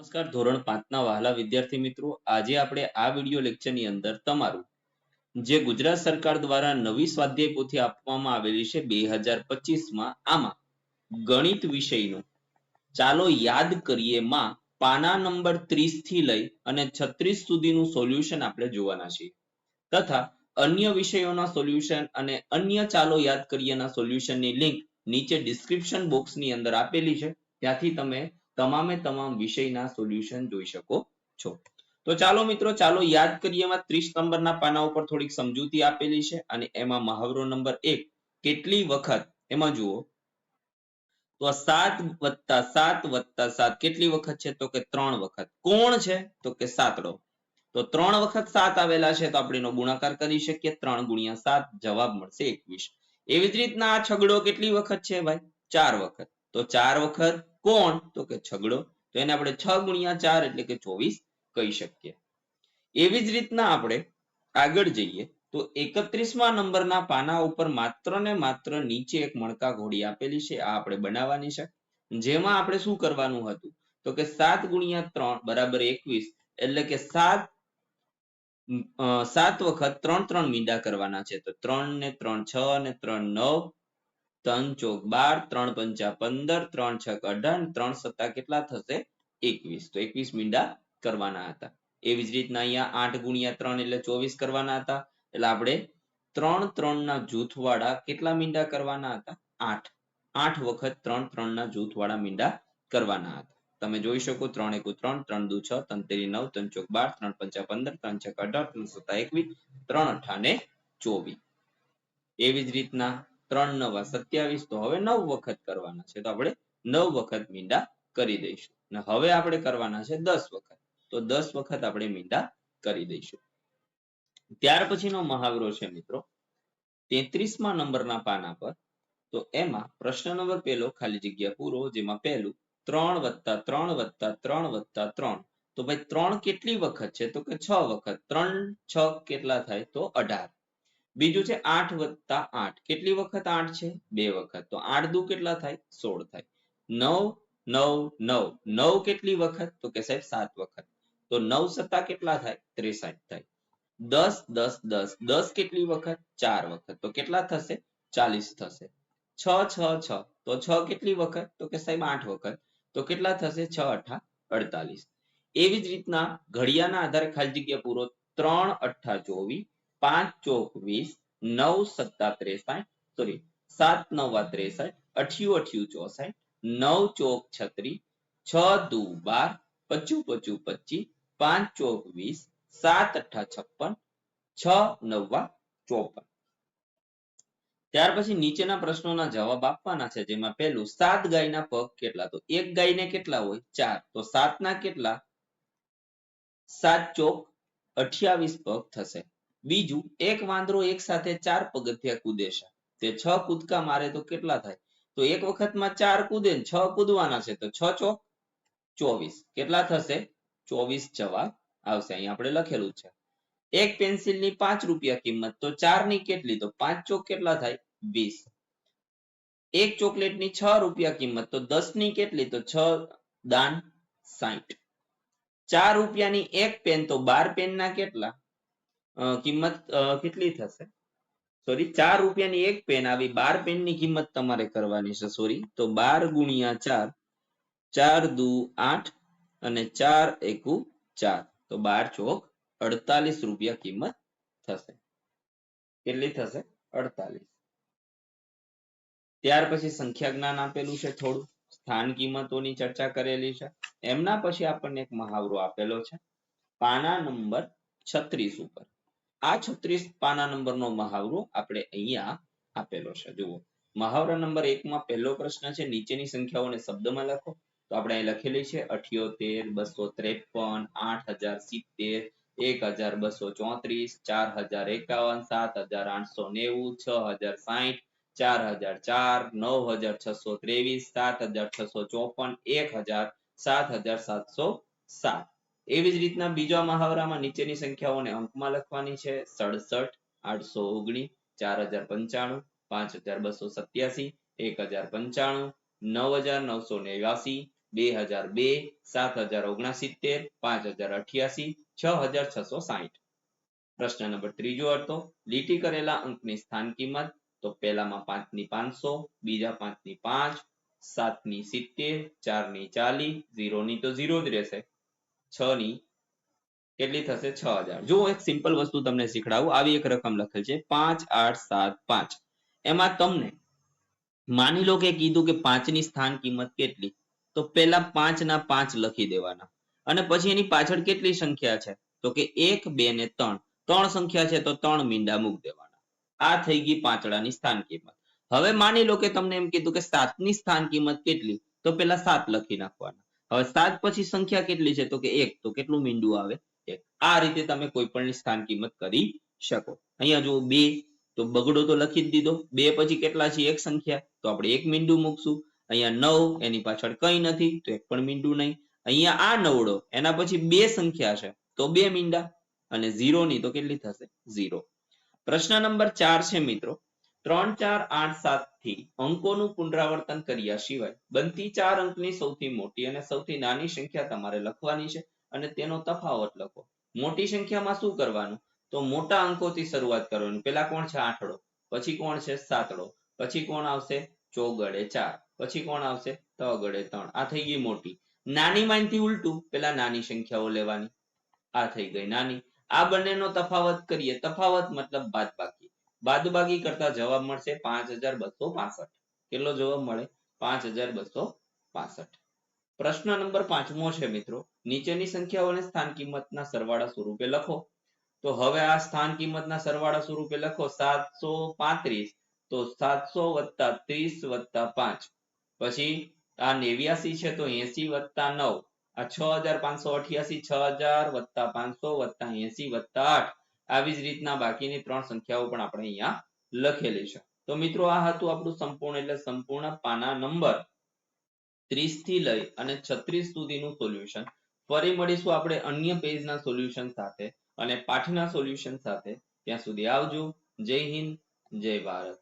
નમસ્કાર, ધોરણ પાંચના વહાલા વિદ્યાર્થી મિત્રો. આજે આપણે આ વિડિયો લેક્ચરની અંદર તમારું. જે ગુજરાત સરકાર દ્વારા નવી સ્વાધ્યાય પોથી આપવામાં આવેલી છે બે હજાર પચીસમાં, આમાં ગણિત વિષયનું. ચાલો યાદ કરીએ માં પાના નંબર ત્રીસથી લઈ અને છત્રીસ સુધીનું સોલ્યુશન આપણે જોવાના છીએ. તથા અન્ય વિષયોના સોલ્યુશન અને અન્ય ચાલો યાદ કરીએના સોલ્યુશનની લિંક નીચે ડિસ્ક્રિપ્શન બોક્સની અંદર આપેલી છે. ત્યાંથી તમે તમામે તમામ વિષયના સોલ્યુશન જોઈ શકો છો. તો ચાલો મિત્રો, ચાલો યાદ કરીએ એમાં ત્રીસ નંબરના પાના ઉપર થોડીક સમજૂતી આપેલી છે અને એમાં મહાવરો નંબર એક, કેટલી વખત, એમાં જુઓ. તો સાત વત્તા સાત વત્તા સાત કેટલી વખત છે? તો કે ત્રણ વખત. કોણ છે? તો કે સાતડો. તો ત્રણ વખત સાત આવેલા છે, તો આપણે એનો ગુણાકાર કરી શકીએ. ત્રણ ગુણ્યા સાત જવાબ મળશે એકવીસ. એવી જ રીતના આ છગડો કેટલી વખત છે ભાઈ? ચાર વખત. તો ચાર વખત કોણ? તો કે છગડો. તો એને આપણે છ ગુણ્યા ચાર એટલે કે ચોવીસ કહી શકીએ. એવી જ રીતના આપણે આગળ જઈએ તો એકત્રીસમાં નંબરના પાના ઉપર માત્ર ને માત્ર નીચે એક મણકા ઘોડી આપેલી છે. આ આપણે બનાવવાની છે. જેમાં આપણે શું કરવાનું હતું? તો કે સાત ગુણ્યા ત્રણ બરાબર એકવીસ એટલે કે સાત સાત વખત ત્રણ ત્રણ મીંડા કરવાના છે. તો ત્રણ ને ત્રણ છ અને ત્રણ નવ ત્રણ ચોક બાર, ત્રણ પંચા પંદર, ત્રણ છક અઢાર ત્રણ સત્તા કેટલા થશે? એકવીસ. તો એકવીસ મીંડા કરવાના હતા. એવી જ રીતના અહીંયા આઠ ગુણ્યા ત્રણ એટલે ચોવીસ કરવાના હતા. એટલે આપણે ત્રણ ત્રણ ના જૂથવાળા કેટલા મીંડા કરવાના હતા? આઠ. આઠ વખત ત્રણ ત્રણ ના જૂથવાળા મીંડા કરવાના હતા. તમે જોઈ શકો ત્રણ એકુ ત્રણ ત્રણ દુ છ, ત્રણ તેરી નવ, ત્રણ ચોક બાર, ત્રણ પંચા પંદર, ત્રણ છક અઢાર, ત્રણ સત્તા એકવીસ, ત્રણ અઠાને ચોવીસ. એવી જ રીતના ત્રણ નવા, સત્યાવીસ તો હવે નવ વખત કરવાના છે. તો આપણે નવ વખત મીંડા કરી દઈશું. અને હવે આપણે કરવાના છે દસ વખત. તો દસ વખત આપણે મીંડા કરી દઈશું. ત્યાર પછીનો મહાવરો છે મિત્રો, તેત્રીસમાં નંબરના પાના પર. તો એમાં પ્રશ્ન નંબર પહેલો, ખાલી જગ્યા પૂરો, જેમાં પહેલું, ત્રણ વત્તા ત્રણ વત્તા ત્રણ વત્તા ત્રણ. તો ભાઈ ત્રણ કેટલી વખત છે? તો કે છ વખત. ત્રણ, છ કેટલા થાય? તો અઢાર. બીજું છે આઠ વત્તા આઠ. કેટલી વખત આઠ છે? બે વખત. તો આઠ દુ કેટલા થાય? સોળ થાય. નવ નવ નવ. નવ કેટલી વખત? તો કે સાહેબ સાત વખત. તો નવ સત્તા કેટલા થાય? ત્રેસાઠ થાય. દસ દસ દસ. દસ કેટલી વખત? ચાર વખત. તો કેટલા થશે? ચાલીસ થશે. છ છ છ. તો છ કેટલી વખત? તો કે સાહેબ આઠ વખત. તો કેટલા થશે? છ, અઠા, અડતાલીસ. એવી જ રીતના ઘડિયાના આધારે ખાલી જગ્યા પૂરો. ત્રણ, અઠા, ચોવીસ. પાંચ ચોક વીસ, નવ સત્તા ત્રેસાઠ સોરી સાત નવા ત્રેસઠ અઠ્યું અઠ્યું ચોસઠ નવ ચોક છત્રીસ, છ દુ બાર પચું પચું પચીસ પાંચ ચોક વીસ, સાત અઠા છપ્પન, છ નવા ચોપન. ત્યાર પછી નીચેના પ્રશ્નોના જવાબ આપવાના છે, જેમાં પહેલું, સાત ગાયના પગ કેટલા? તો એક ગાયને કેટલા હોય? ચાર. તો સાતના કેટલા? સાત ચોક અઠ્યાવીસ પગ થશે. બીજું, એક વાંદરો એક સાથે ચાર પગથિયા કૂદે છે. તે છ કૂદકા મારે તો કેટલા થાય? તો એક વખતમાં ચાર કૂદે છ કૂદવાના છે, તો છ ચોક ચોવીસ. કેટલા થશે? ચોવીસ જવાબ આવશે. અહીં આપણે લખેલું છે. એક પેન્સિલની પાંચ રૂપિયા કિંમત, તો ચારની કેટલી? તો પાંચ ચોક કેટલા થાય? વીસ. એક ચોકલેટની છ રૂપિયા કિંમત, તો દસની કેટલી? તો છ દાન સાઠ ચાર રૂપિયાની એક પેન, તો બાર પેનના કેટલા? કિંમત કેટલી થશે? સોરી ચાર રૂપિયાની એક પેન આવી. બાર પેનની કિંમત તમારે કરવાની છે સોરી તો બાર ગુણ્યા ચાર ચાર દુ આઠ અને ચાર એકુ ચાર. તો બાર ચોક અડતાલીસ રૂપિયા કિંમત થશે. કેટલી થશે? અડતાલીસ. ત્યાર પછી સંખ્યા જ્ઞાન આપેલું છે થોડું. સ્થાન કિંમતોની ચર્ચા કરેલી છે. એમના પછી આપણને એક મહાવરો આપેલો છે. પાના નંબર છત્રીસ ઉપર. આ છત્રીસ પાના નંબરનો મહાવરો આપણે અહીંયા આપેલો છે. જુઓ, મહાવરા નંબર એકમાં પહેલો પ્રશ્ન છે, નીચેની સંખ્યાઓને શબ્દમાં લખો. તો આપણે અહીં લખેલી છે, અઠ્યોતેર, બસો ત્રેપન આઠ હજાર સિત્તેર એક હજાર બસો ચોત્રીસ ચાર હજાર એકાવન સાત હજાર આઠસો નેવું છ હજાર સાહીઠ ચાર હજાર ચાર નવ હજાર છસો ત્રેવીસ સાત હજાર છસો ચોપન એક હજાર સાત હજાર સાતસો સાત. એવી જ રીતના બીજા મહાવરામાં નીચેની સંખ્યાઓને અંકમાં લખવાની છે. સડસઠ, આઠસો ઓગણીસ ચાર હજાર પંચાણું, પાંચ હજાર બસો સત્યાસી, એક હજાર પંચાણું, નવ હજાર નવસો નેવ્યાસી, બે હજાર બે, સાત હજાર ઓગણસિત્તેર, પાંચ હજાર અઠ્યાસી, છ હજાર છસો સાહીઠ. પ્રશ્ન નંબર ત્રીજો હતો લીટી કરેલા અંકની સ્થાન કિંમત, તો પહેલામાં પાંચની પાંચસો, બીજા પાંચની પાંચ સાતની સિત્તેર, ચારની ચાલીસ ઝીરો ની તો ઝીરો જ રહેશે. છ કેટલી થશે? છ હજાર. જો એક સિમ્પલ વસ્તુ તમને શીખડાવું. આવી એક રકમ લખેલ છે, પાંચ આઠ સાત પાંચ. એમાં તમને માની લો કે કીધું કે પાંચની સ્થાન કિંમત કેટલી? તો પહેલા પાંચ ના પાંચ લખી દેવાના. અને પછી એની પાછળ કેટલી સંખ્યા છે? તો કે એક, બે ને ત્રણ. ત્રણ સંખ્યા છે તો ત્રણ મીંડા મૂક દેવાના. આ થઈ ગઈ પાંચડાની સ્થાન કિંમત. હવે માની લો કે તમને એમ કીધું કે સાતની સ્થાન કિંમત કેટલી? તો પેલા સાત લખી નાખવાના. હવે સાત પછી સંખ્યા કેટલી છે? તો કે એક. તો કેટલું મીંડું આવે? એક. આ રીતે તમે કોઈ પણ સ્થાન કિંમત કરી શકો. અહીંયા જો બે. તો બગડો તો લખી જ દીધો. બે પછી કેટલા છે? એક સંખ્યા. તો આપણે એક મીંડું મૂકશું. અહીંયા નવ. એની પાછળ કઈ નથી. તો એક પણ મીંડું નહીં. અહીંયા આ નવડો. એના પછી બે સંખ્યા છે. તો બે મીંડા. અને ઝીરો ની તો કેટલી થશે? ઝીરો. પ્રશ્ન નંબર ચાર છે, મિત્રો. ત્રણ ચાર આઠ સાતથી અંકોનું પુનરાવર્તન કર્યા સિવાય બનતી ચાર અંકની સૌથી મોટી અને સૌથી નાની સંખ્યા તમારે લખવાની છે અને તેનો તફાવત લખો. મોટી સંખ્યામાં શું કરવાનું? તો મોટા અંકોથી શરૂઆત કરવાની. પેલા કોણ છે? આઠડો પછી કોણ છે? સાતડો પછી કોણ આવશે? ચોગડે ચાર. પછી કોણ આવશે? તગડે ત્રણ. આ થઈ ગઈ મોટી. નાની માનથી ઉલટું પેલા નાની સંખ્યાઓ લેવાની. આ થઈ ગઈ નાની. આ બંનેનો તફાવત કરીએ. તફાવત મતલબ બાદબાકી. બાદબાકી કરતા જવાબ મળશે પાંચ કેટલો જવાબ મળે? પાંચ પ્રશ્ન નંબર પાંચમો છે મિત્રો. નીચેની સંખ્યાઓને સ્થાન કિંમતના સરવાળા સ્વરૂપે લખો. તો હવે આ સ્થાન કિંમતના સરવાળા સ્વરૂપે લખો સાતસો પાંત્રીસ. તો સાતસો વત્તા ત્રીસ વત્તા પાંચ. પછી આ નેવ્યાસી છે તો એસી વત્તા નવ. આ છ હજાર પાંચસો અઠ્યાસી, છ હજાર વત્તા પાંચસો વત્તા એસી વત્તા આઠ. આવી જ રીતના બાકીની ત્રણ સંખ્યાઓ પણ આપણે અહીંયા લખેલી છે. તો મિત્રો આ હતું આપણું સંપૂર્ણ, એટલે સંપૂર્ણ પાના નંબર ત્રીસથી લઈ અને છત્રીસ સુધીનું સોલ્યુશન ફરી મળીશું આપણે અન્ય પેજના સોલ્યુશન સાથે અને પાઠના સોલ્યુશન સાથે. ત્યાં સુધી આવજો. જય હિન્દ, જય ભારત.